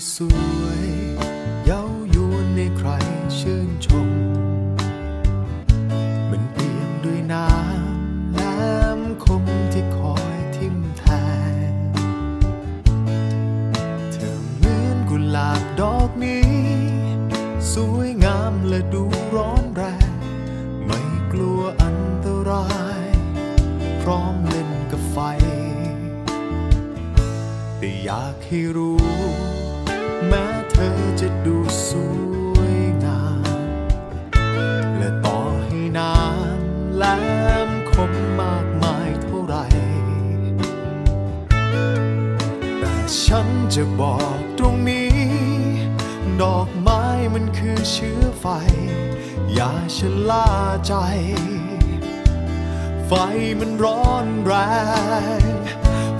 ที่สวยเย้ายวนในใครชื่นชม มันเปี่ยมด้วยน้ำน้ำคมที่คอยทิ่มแทงเธอเหมือนกุหลาบดอกนี้ สวยงามและดูร้อนแรง ไม่กลัวอันตราย พร้อมเล่นกับไฟ แต่อยากให้รู้ แม้เธอจะดูสวยงาม และต่อให้น้ำแหลมคมมากมายเท่าไร แต่ฉันจะบอกตรงนี้ ดอกไม้มันคือเชื้อไฟ อย่าชะล่าใจ ไฟมันร้อนแรง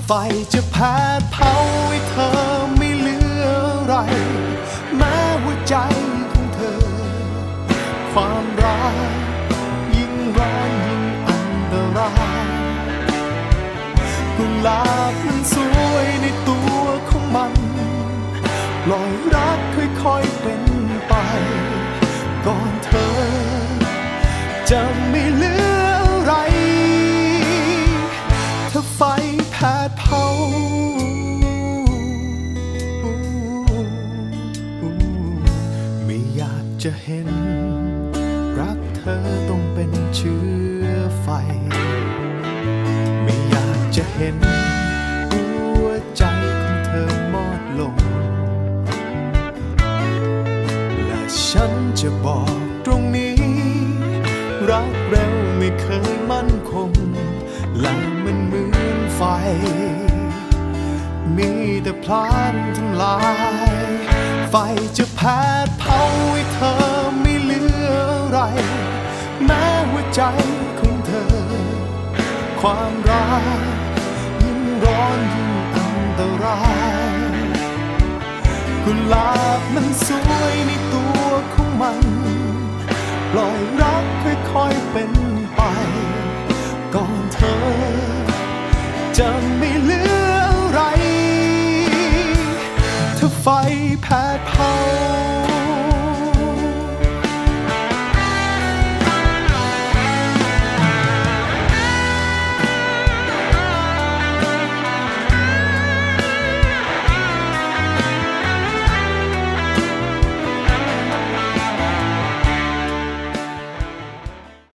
ไฟจะแผดเผาให้เธอ แม้หัวใจของเธอ ความรักยิ่งร้อนยิ่งอันตรายกุหลาบมันสวยในตัวของมันปล่อยรักค่อยๆเป็นไป ก่อนเธอจะ จะเห็น รักเธอต้องเป็นเชื้อไฟ ไม่อยากจะเห็น หัวใจของเธอมอดลง และฉันจะบอกตรงนี้ รักเราไม่เคยมั่นคง และมันเหมือนไฟ มีแต่พลานทำลาย ไฟจะแผดเผาให้เธอไม่เหลืออะไร แม้หัวใจของเธอ ความรักยิ่งร้อนยิ่งอันตรายกุหลาบมันสวยในตัวของมัน ปล่อย ไฟแผดเผา